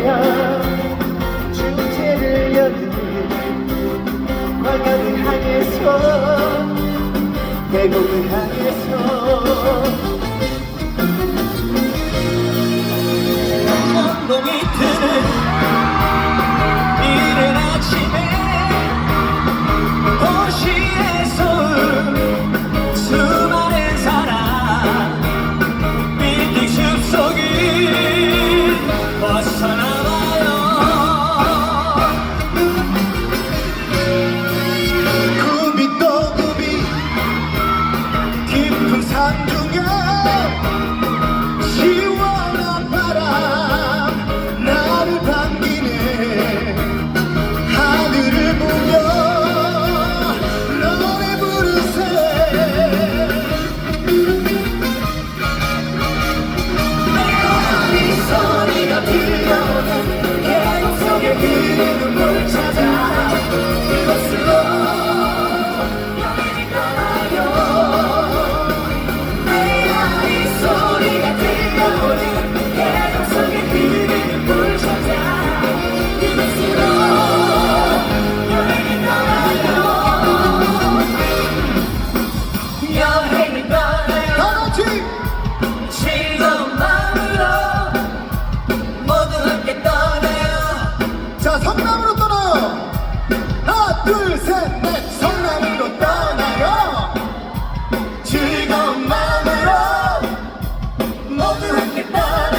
대한 주제를 여는 광양을 향해서 대곡을 향해서 감동이 드는 둘, 셋, 넷 성남으로 떠나요. 즐거운 마음으로 모두 함께 떠나요?